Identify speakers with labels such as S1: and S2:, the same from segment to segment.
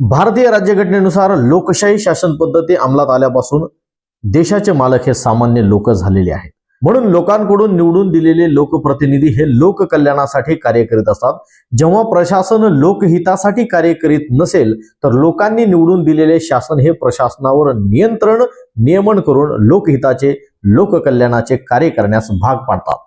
S1: भारतीय राज्यघटनेनुसार लोकशाही शासन पद्धती अंमलात आल्यापासून देशाचे मालक हे सामान्य लोक झालेले आहेत. म्हणून लोकांकडून निवडून दिलेले लोकप्रतिनिधी हे लोककल्याणासाठी कार्य करीत असतात. जेव्हा प्रशासन लोकहितासाठी कार्य करीत नसेल तर लोकांनी निवडून दिलेले शासन हे प्रशासनावर नियंत्रण नियमन करून लोकहिताचे लोककल्याणाचे कार्य करण्यास भाग पाडतात.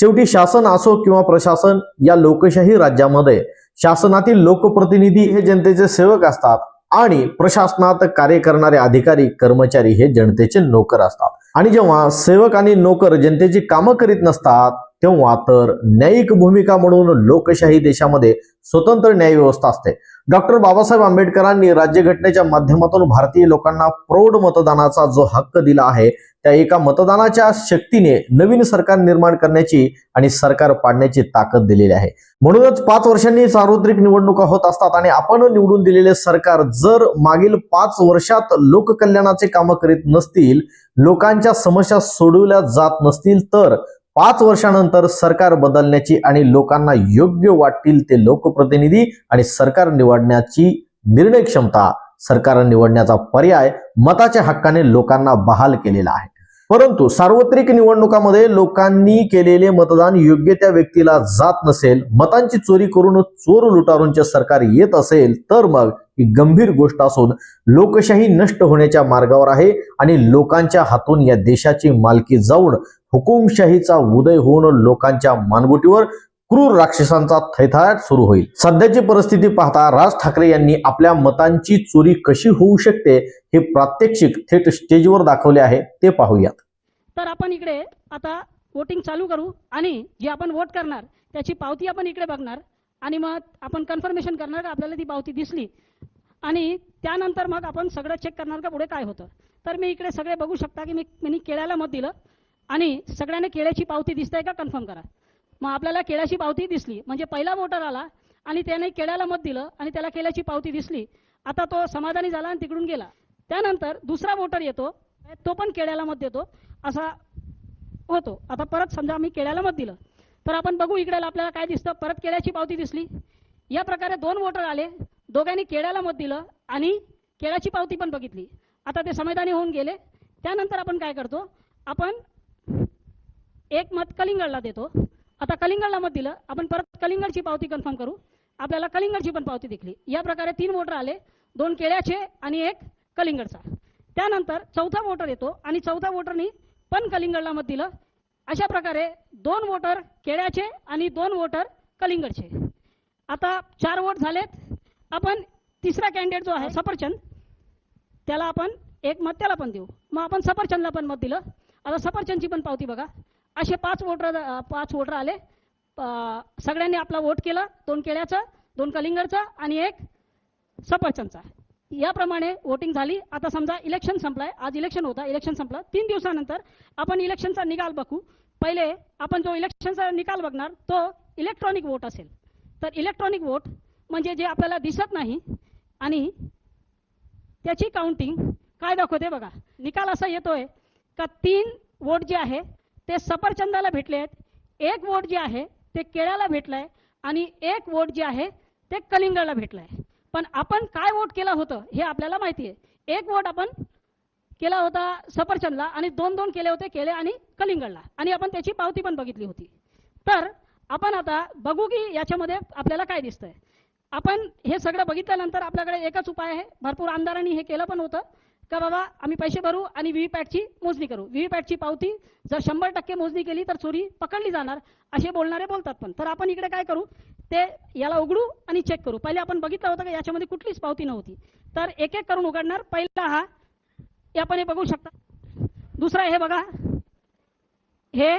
S1: शेवटी शासन असो किंवा प्रशासन या लोकशाही राज्यामध्ये शासनातील लोकप्रतिनिधी हे जनतेचे सेवक असतात आणि प्रशासनात कार्य करणारे अधिकारी कर्मचारी हे जनतेचे नोकर असतात. आणि जेव्हा सेवक आणि नोकर जनतेची कामं करीत नसतात तेव्हा तर न्यायिक भूमिका म्हणून लोकशाही देशामध्ये स्वतंत्र न्याय व्यवस्था असते. डॉक्टर बाबासाहेब आंबेडकरांनी राज्यघटनेच्या माध्यमातून भारतीय लोकांना प्रौढ मतदानाचा जो हक्क दिला आहे त्या एका मतदानाच्या शक्तीने नवीन सरकार निर्माण करण्याची आणि सरकार पाडण्याची ताकद दिलेली आहे. म्हणूनच पाच वर्षांनी सार्वत्रिक निवडणुका होत असतात आणि आपण निवडून दिलेले सरकार जर मागील पाच वर्षात लोककल्याणाचे कामं करीत नसतील लोकांच्या समस्या सोडवल्या जात नसतील तर पाच वर्षानंतर सरकार बदलण्याची आणि लोकांना योग्य वाटतील ते लोकप्रतिनिधी आणि सरकार निवडण्याची निर्णय क्षमता सरकार निवडण्याचा पर्याय मताच्या हक्काने लोकांना बहाल केलेला आहे. परंतु सार्वत्रिक निवडणुकामध्ये लोकांनी केलेले मतदान योग्य त्या व्यक्तीला जात नसेल मतांची चोरी करून चोर लुटारूंचे सरकार येत असेल तर मग ही गंभीर गोष्ट असून लोकशाही नष्ट होण्याच्या मार्गावर आहे आणि लोकांच्या हातून या देशाची मालकी जाऊन हुकुमशाहीचा उदय होऊन लोकांच्या मानगुटीवर क्रूर राक्षसांचा थैथाट सुरू होईल. सध्याची परिस्थिती पाहता राज ठाकरे यांनी आपल्या मतांची चोरी कशी होऊ शकते हे प्रात्यक्षिक थेट स्टेजवर दाखवले आहे ते पाहूयात.
S2: तर आपण इकडे आता वोटिंग चालू करू आणि जे आपण वोट करणार त्याची पावती आपण इकडे बघणार आणि मग आपण कन्फर्मेशन करणार का आपल्याला ती पावती दिसली? आणि त्यानंतर मग आपण सगळं चेक करणार का पुढे काय होतं? तर मी इकडे सगळे बघू शकता की मी मी केळ्याला मत दिलं आणि सगळ्यांना केळ्याची पावती दिसते का? कन्फर्म करा. मग आपल्याला केळ्याची पावती दिसली. म्हणजे पहिला वोटर आला आणि त्याने केळ्याला मत दिलं आणि त्याला केळ्याची पावती दिसली. आता तो समाधानी झाला आणि तिकडून गेला. त्यानंतर दुसरा वोटर येतो. तो पण केळ्याला मत देतो. असा होतो. आता परत समजा आम्ही केळ्याला मत दिलं. तर आपण बघू इकडे आपल्याला काय दिसतं. परत केळ्याची पावती दिसली. या प्रकारे दोन वोटर आले. दोघांनी केळ्याला मत दिलं आणि केळ्याची पावती पण बघितली. आता ते समाधानी होऊन गेले. त्यानंतर आपण काय करतो? आपण एक मत कलिंगडला देतो. आता कलिंगडला मत दिलं आपण परत कलिंगडची पावती कन्फर्म करू. आपल्याला कलिंगडची पण पावती दिखली. या प्रकारे तीन मोटर आले दोन केळ्याचे आणि एक कलिंगडचा. त्यानंतर चौथा वोटर येतो आणि चौथा वोटरनी पण कलिंगडला मत दिलं अशा प्रकारे दोन वोटर केळ्याचे आणि दोन वोटर कलिंगडचे. आता चार वोट झालेत. आपण तिसरा कॅन्डिडेट जो आहे सफरचंद त्याला आपण एक मत त्याला पण देऊ. मग आपण सफरचंदला पण मत दिलं. आता सफरचंदची पण पावती बघा. असे पाच वोटर पाच वोटर आले. सगळ्यांनी आपला वोट केला दोन केळ्याचा दोन कलिंगडचा आणि एक सफरचंदचा. याप्रमाणे वोटिंग झाली. आता समजा इलेक्शन संपलाय. आज इलेक्शन होता. इलेक्शन संपलं. तीन दिवसानंतर आपण इलेक्शनचा निकाल बघू. पहिले आपण जो इलेक्शनचा निकाल बघणार तो इलेक्ट्रॉनिक वोट असेल. तर इलेक्ट्रॉनिक वोट म्हणजे जे आपल्याला दिसत नाही आणि त्याची काउंटिंग काय दाखवते बघा. निकाल असा येतोय का तीन वोट जे आहे ते सफरचंदाला भेटले आहेत. एक वोट जे आहे ते केळ्याला भेटलं आहे आणि एक वोट जे आहे ते कलिंगडला आहे पण आपण काय वोट केला होतं हे आपल्याला माहिती आहे एक वोट आपण केला होता सफरचंदला आणि दोन दोन केले होते केळे आणि कलिंगडला. आणि आपण त्याची पावती पण बघितली होती. तर आपण आता बघू की याच्यामध्ये आपल्याला काय दिसतंय. आपण हे सगळं बघितल्यानंतर आपल्याकडे एकच उपाय आहे. भरपूर आमदारांनी हे केलं पण होतं. का बाबा? आम्ही पैसे भरू आणि व्हीव्हीपॅटची मोजणी करू. व्हीव्हीपॅटची पावती जर शंभर टक्के मोजणी केली तर चोरी पकडली जाणार असे बोलणारे बोलतात पण. तर आपण इकडे काय करू? ते याला उघडू आणि चेक करू. पहिले आपण बघितलं होतं का याच्यामध्ये कुठलीच पावती नव्हती. तर एक एक करून उघडणार. पहिला हा हे आपण हे बघू शकता. दुसरा हे बघा. हे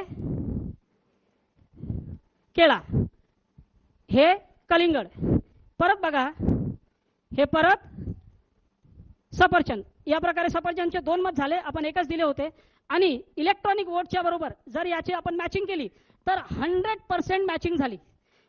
S2: केळा. हे कलिंगड. परत बघा. हे परत सफरचंद. या प्रकारे सफरचंदचे दोन मत झाले आपण एकच दिले होते. आणि इलेक्ट्रॉनिक वोटच्या बरोबर जर याची आपण मॅचिंग केली तर हंड्रेड पर्सेंट मॅचिंग झाली.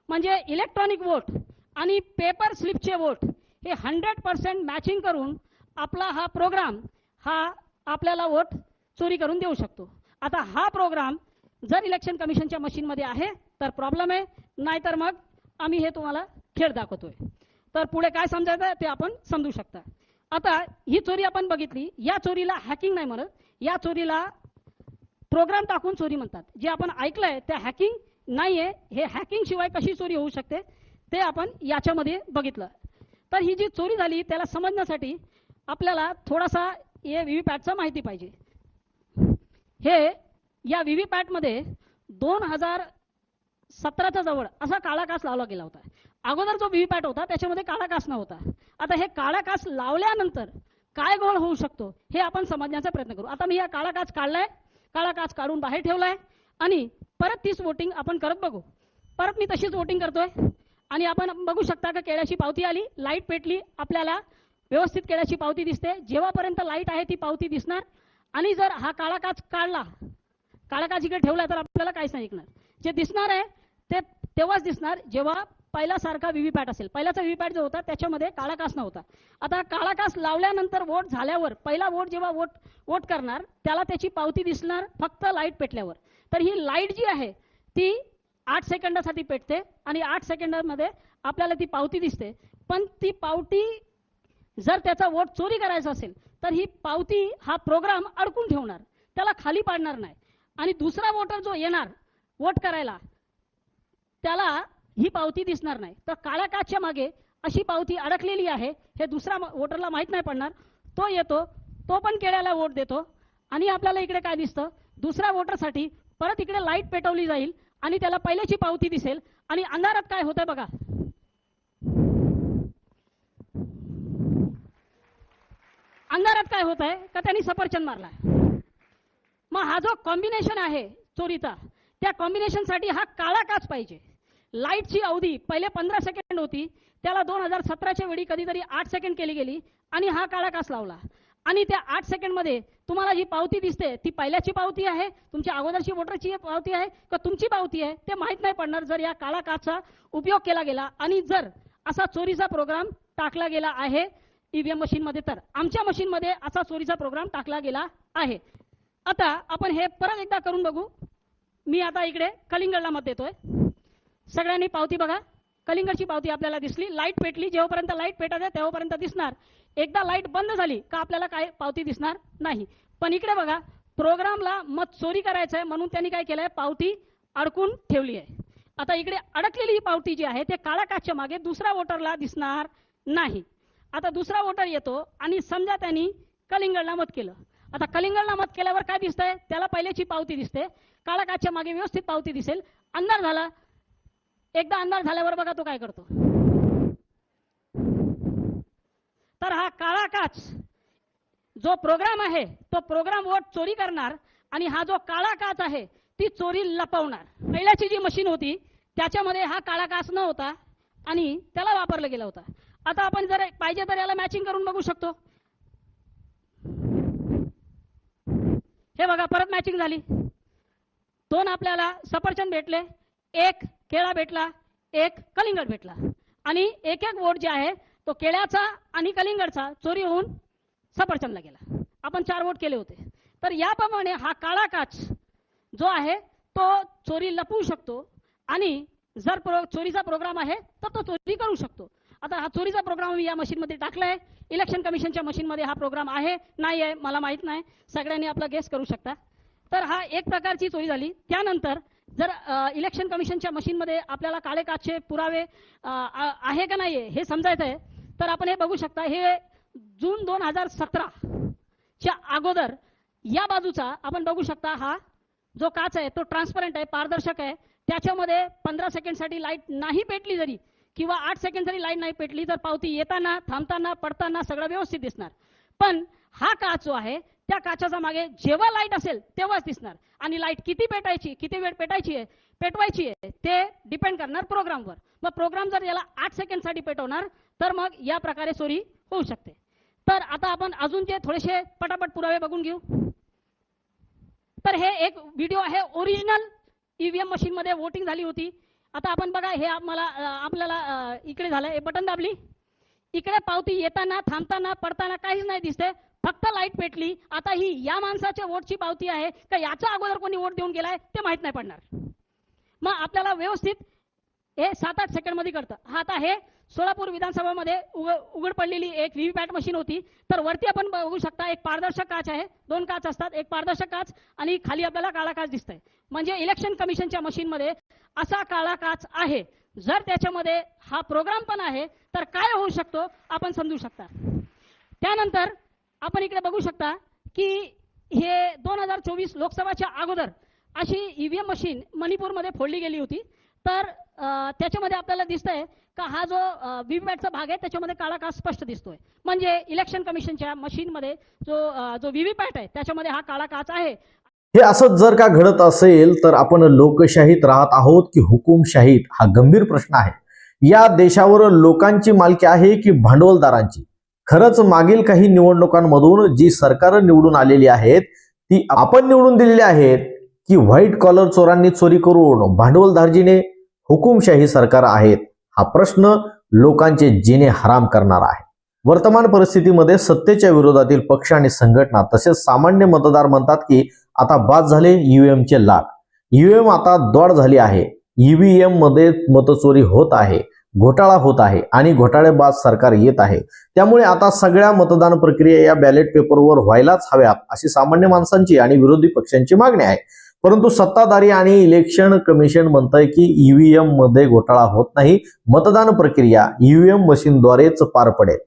S2: म्हणजे इलेक्ट्रॉनिक वोट आणि पेपर स्लिपचे वोट हे हंड्रेड पर्सेंट मॅचिंग करून आपला हा प्रोग्राम हा आपल्याला वोट चोरी करून देऊ शकतो. आता हा प्रोग्राम जर इलेक्शन कमिशनच्या मशीनमध्ये आहे तर प्रॉब्लेम आहे. नाहीतर मग आम्ही हे तुम्हाला खेळ दाखवतोय. तर पुढे काय समजायचं ते आपण समजू शकता. आता ही चोरी आपण बघितली. या चोरीला हॅकिंग नाही म्हणत. या चोरीला प्रोग्राम टाकून चोरी म्हणतात. जे आपण ऐकलंय ते हॅकिंग नाहीये. हे हॅकिंग शिवाय कशी चोरी होऊ शकते ते आपण याच्यामध्ये बघितलं. तर ही जी चोरी झाली त्याला समजण्यासाठी आपल्याला थोडासा हे व्ही पॅटचा माहिती पाहिजे. हे या व्ही पॅटमध्ये दोन हजार सतराच्या जवळ असा काळा कास लावला गेला होता. अगोदर जो व्ही पॅट होता त्याच्यामध्ये काळा कास नव्हता. आता हे काळा कास लावल्यानंतर काय गोळ होऊ शकतो हे आपण समजण्याचा प्रयत्न करू. आता मी या काळा काच काढलाय काळा काच काढून बाहेर ठेवलाय आणि परत तीच वोटिंग आपण करत बघू. परत मी तशीच वोटिंग करतोय. आणि आपण बघू शकता का केळ्याची पावती आली लाइट पेटली आपल्याला व्यवस्थित केळ्याची पावती दिसते. जेव्हापर्यंत लाइट आहे ती पावती दिसणार. आणि जर हा काळा काच काढला काळा काच इकडे ठेवला तर आपल्याला काहीच नाही ऐकणार. जे दिसणार आहे ते तेव्हाच दिसणार जेव्हा पहिल्यासारखा व्हीव्हीपॅट असेल. पहिल्याचा व्हीव्हीपॅट जो होता त्याच्यामध्ये काळा कास नव्हता आता काळा कास लावल्यानंतर वोट झाल्यावर पहिला वोट जेव्हा वोट वोट करणार त्याला त्याची पावती दिसणार फक्त लाइट पेटल्यावर. तर ही लाइट जी आहे ती आठ सेकंदासाठी पेटते आणि आठ सेकंदामध्ये आपल्याला ती पावती दिसते. पण ती पावती जर त्याचा वोट चोरी करायचा असेल तर ही पावती हा प्रोग्राम अडकून ठेवणार. त्याला खाली पाडणार नाही. आणि दुसरा वोटर जो येणार वोट करायला त्याला ही पावती दिसणार नाही. तर काळ्या काचच्या मागे अशी पावती अडकलेली आहे हे दुसरा वोटरला माहीत नाही पडणार. तो येतो तो पण केळ्याला वोट देतो आणि आपल्याला इकडे काय दिसतं? दुसऱ्या वोटरसाठी परत इकडे लाइट पेटवली जाईल आणि त्याला पहिल्याची पावती दिसेल आणि अंधारात काय होतंय बघा. अंधारात काय होत आहे का त्यांनी सफरचंद मारला मग हा जो कॉम्बिनेशन आहे चोरीचा त्या कॉम्बिनेशनसाठी हा काळा काच पाहिजे. लाईटची अवधी पहिले पंधरा सेकंड होती. त्याला दोन हजार सतराच्या वेळी कधीतरी आठ सेकंड केली गेली आणि हा काळा काच लावला. आणि त्या आठ सेकंडमध्ये तुम्हाला जी पावती दिसते ती पहिल्याची पावती आहे तुमच्या अगोदरची वोटरची पावती आहे का तुमची पावती आहे ते माहीत नाही पडणार जर या काळा काचचा उपयोग केला गेला. आणि जर असा चोरीचा प्रोग्राम टाकला गेला आहे ईव्हीएम मशीनमध्ये तर आमच्या मशीनमध्ये असा चोरीचा प्रोग्राम टाकला गेला आहे. आता आपण हे परत एकदा करून बघू. मी आता इकडे कलिंगडला मत देतोय. सगळ्यांनी पावती बघा. कलिंगडची पावती आपल्याला दिसली. लाइट पेटली. जेव्हापर्यंत लाइट पेटत आहे तेव्हापर्यंत दिसणार. एकदा लाइट बंद झाली का आपल्याला काय पावती दिसणार नाही. पण इकडे बघा प्रोग्रामला मत चोरी करायचं आहे म्हणून त्यांनी काय केलंय? पावती अडकून ठेवली आहे. आता इकडे अडकलेली ही पावती जी आहे ते काळा काचच्या मागे दुसऱ्या वोटरला दिसणार नाही. आता दुसरा वोटर येतो आणि समजा त्यांनी कलिंगडला मत केलं. आता कलिंगडला मत केल्यावर काय दिसतंय? त्याला पहिल्याची पावती दिसते. काळा काचच्या मागे व्यवस्थित पावती दिसेल. अंधार झाला. एकदा अंधार झाल्यावर बघा तो काय करतो. तर हा काळा काच जो प्रोग्राम आहे तो प्रोग्राम वोट चोरी करणार आणि हा जो काळा काच आहे ती चोरी लपवणार. पहिल्याची जी मशीन होती त्याच्यामध्ये हा काळा काच न होता आणि त्याला वापरला गेला होता. आता आपण जर पाहिजे तर याला मॅचिंग करून बघू शकतो. हे बघा परत मॅचिंग झाली. दोन आपल्याला सफरचंद भेटले. एक केळा भेटला एक कलिंगड भेटला. आणि एक एक वोट जे आहे तो केळ्याचा आणि कलिंगडचा चोरी होऊन सफरचंदला गेला. आपण चार वोट केले होते. तर याप्रमाणे हा काळा काच जो आहे तो चोरी लपवू शकतो आणि जर प्रो चोरीचा प्रोग्राम आहे तर तो चोरी करू शकतो. आता हा चोरीचा प्रोग्राम मी या मशीनमध्ये टाकलाय. इलेक्शन कमिशनच्या मशीनमध्ये हा प्रोग्राम आहे नाही आहे मला माहीत नाही. सगळ्यांनी आपला गेस करू शकता. तर हा एक प्रकारची चोरी झाली. त्यानंतर जर इलेक्शन कमिशनच्या मशीनमध्ये आपल्याला काळे काचे पुरावे आ- आहे का नाही हे समजायचं आहे तर आपण हे बघू शकता हे जून दोन हजार सतरा च्या अगोदर या बाजूचा आपण बघू शकता हा जो काच आहे तो ट्रान्सपरंट आहे पारदर्शक आहे. त्याच्यामध्ये पंधरा सेकंडसाठी लाइट नाही पेटली जरी किंवा आठ सेकंड जरी लाइट नाही पेटली तर पावती येताना थांबताना पडताना सगळं व्यवस्थित दिसणार. पण हा काच जो आहे त्या काचाचा मागे जेव्हा लाइट असेल तेव्हाच दिसणार. आणि लाइट किती पेटायची किती वेळ पेटायची आहे पेटवायची आहे ते डिपेंड करणार प्रोग्रामवर. मग प्रोग्राम जर याला आठ सेकंडसाठी पेटवणार तर मग या प्रकारे चोरी होऊ शकते. तर आता आपण अजून जे थोडेसे पटापट पुरावे बघून घेऊ. तर हे एक व्हिडिओ आहे ओरिजिनल ईव्हीएम मशीनमध्ये वोटिंग झाली होती. आता आपण बघा हे मला आपल्याला इकडे झालं हे बटन दाबली. इकडे पावती येताना थांबताना पडताना काहीच नाही दिसते. फक्त लाइट पेटली आता ही या माणसाच्या वोटची पावती आहे का याच्या अगोदर कोणी वोट देऊन गेलाय ते माहीत नाही पडणार. मग आपल्याला व्यवस्थित हे सात आठ सेकंडमध्ये करतं हा आता हे सोलापूर विधानसभामध्ये उग उघड पडलेली एक व्ही पॅट मशीन होती. तर वरती आपण बघू शकता एक पारदर्शक काच आहे. दोन काच असतात. एक पारदर्शक काच आणि खाली आपल्याला काळा काच दिसतंय. म्हणजे इलेक्शन कमिशनच्या मशीनमध्ये असा काळा काच आहे. जर त्याच्यामध्ये हा प्रोग्राम पण आहे तर काय होऊ शकतो आपण समजू शकता. त्यानंतर आपण इकडे बघू शकता की हे दोन हजार चोवीस लोकसभाच्या अगोदर अशी ईव्हीएम मशीन मणिपूरमध्ये फोडली गेली होती. तर त्याच्यामध्ये आपल्याला दिसतंय का हा जो व्हीव्हीपॅटचा भाग आहे त्याच्यामध्ये काळा का स्पष्ट दिसतोय. म्हणजे इलेक्शन कमिशनच्या मशीनमध्ये जो जो व्हीव्हीपॅट आहे त्याच्यामध्ये हा काळा काच आहे.
S1: हे असंच जर का घडत असेल तर आपण लोकशाहीत राहत आहोत की हुकुमशाहीत हा गंभीर प्रश्न आहे. या देशावर लोकांची मालकी आहे की भांडवलदारांची? खरंच मागील काही निवडणुकांमधून जी सरकार निवडून आलेली आहेत ती आपण निवडून दिलेली आहेत की व्हाईट कॉलर चोरांनी चोरी करून भांडवलधारजीने हुकुमशाही सरकार आहेत हा प्रश्न लोकांचे जिने हराम करणार आहे. वर्तमान परिस्थितीमध्ये सत्तेच्या विरोधातील पक्ष आणि संघटना तसेच सामान्य मतदार म्हणतात की आता बाद झाले ईव्हीएम चे लाट ईव्हीएम आता द्वाड झाली आहे. ईव्हीएममध्ये मतचोरी होत आहे. घोटाळा होत आहे आणि घोटाळेबाज सरकार येत आहे. त्यामुळे आता सगळ्या मतदान प्रक्रिया या बॅलेट पेपरवर व्हायलाच हव्यात अशी सामान्य माणसांची आणि विरोधी पक्षांची मागणी आहे. परंतु सत्ताधारी आणि इलेक्शन कमिशन म्हणतंय की ईव्हीएममध्ये घोटाळा होत नाही मतदान प्रक्रिया ईव्हीएम मशीनद्वारेच पार पडेल.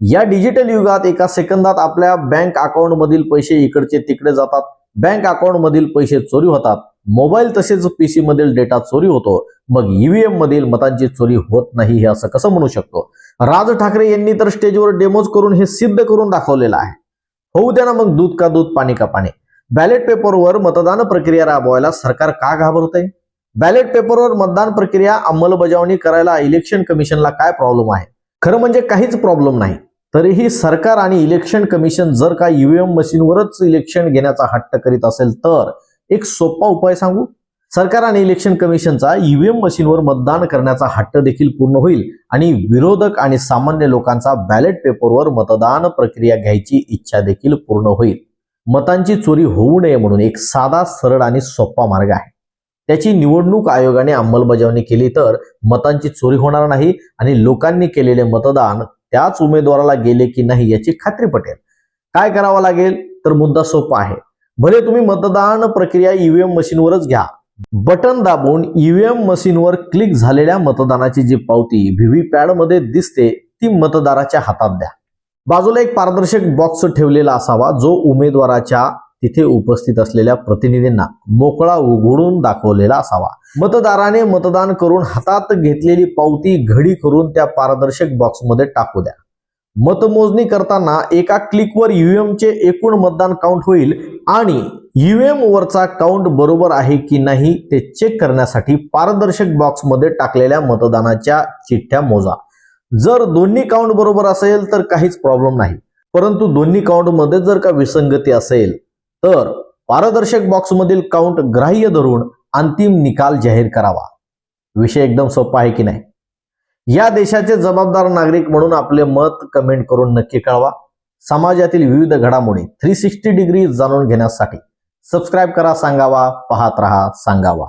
S1: या डिजिटल युगात एका सेकंदात आपल्या बँक अकाउंट मधील पैसे इकडचे तिकडे जातात बँक अकाउंटमधील पैसे चोरी होतात. मोबाईल तसेच पीसी मधील डेटा चोरी होतो मग ईव्हीएम मधील मतांची चोरी होत नाही हे असं कसं म्हणू शकतो? राज ठाकरे यांनी तर स्टेजवर डेमोज करून हे सिद्ध करून दाखवलेलं आहे. होऊ द्या ना मग दूध का दूध पाणी का पाणी. बॅलेट पेपरवर मतदान प्रक्रिया राबवायला सरकार का घाबरतंय? बॅलेट पेपरवर मतदान प्रक्रिया अंमलबजावणी करायला इलेक्शन कमिशनला काय प्रॉब्लेम आहे? खरं म्हणजे काहीच प्रॉब्लेम नाही. तरीही सरकार आणि इलेक्शन कमिशन जर का ईव्हीएम मशीनवरच इलेक्शन घेण्याचा हट्ट करीत असेल तर एक सोपा उपाय सांगू? सरकार आणि इलेक्शन कमिशनचा ईव्हीएम मशीनवर मतदान करण्याचा हट्ट देखील पूर्ण होईल आणि विरोधक आणि सामान्य लोकांचा बॅलेट पेपरवर मतदान प्रक्रिया घ्यायची इच्छा देखील पूर्ण होईल. मतांची चोरी होऊ नये म्हणून एक साधा सरळ आणि सोपा मार्ग आहे. त्याची निवडणूक आयोगाने अंमलबजावणी केली तर मतांची चोरी होणार नाही आणि लोकांनी केलेले मतदान त्याच उमेदवाराला गेले की नाही याची खात्री पटेल. काय करावं लागेल? तर मुद्दा सोपा आहे. भले तुम्ही मतदान प्रक्रिया ईव्हीएम मशीनवरच घ्या. बटन दाबून ईव्हीएम मशीनवर क्लिक झालेल्या मतदानाची जी पावती व्हीव्हीपॅडमध्ये दिसते ती मतदाराच्या हातात द्या. बाजूला एक पारदर्शक बॉक्स ठेवलेला असावा जो उमेदवाराच्या तिथे उपस्थित असलेल्या प्रतिनिधींना मोकळा उघडून दाखवलेला असावा. मतदाराने मतदान करून हातात घेतलेली पावती घडी करून त्या पारदर्शक बॉक्समध्ये टाकू द्या. मतमोजणी करताना एका क्लिकवर ईव्हीएमचे एकूण मतदान काउंट होईल आणि ईव्हीएम वरचा काउंट बरोबर आहे की नाही ते चेक करण्यासाठी पारदर्शक बॉक्समध्ये टाकलेल्या मतदानाच्या चिठ्ठ्या मोजा. जर दोन्ही काउंट बरोबर असेल तर काहीच प्रॉब्लेम नाही. परंतु दोन्ही काउंटमध्ये जर का विसंगती असेल तर पारदर्शक बॉक्समधील काउंट ग्राह्य धरून अंतिम निकाल जाहीर करावा. विषय एकदम सोपा आहे की नाही? या देशाचे जबाबदार नागरिक म्हणून आपले मत कमेंट करून नक्की कळवा. समाजातील विविध घडामोडी थ्री सिक्स्टी डिग्री जाणून घेण्यासाठी सबस्क्राईब करा सांगावा पाहत रहा सांगावा.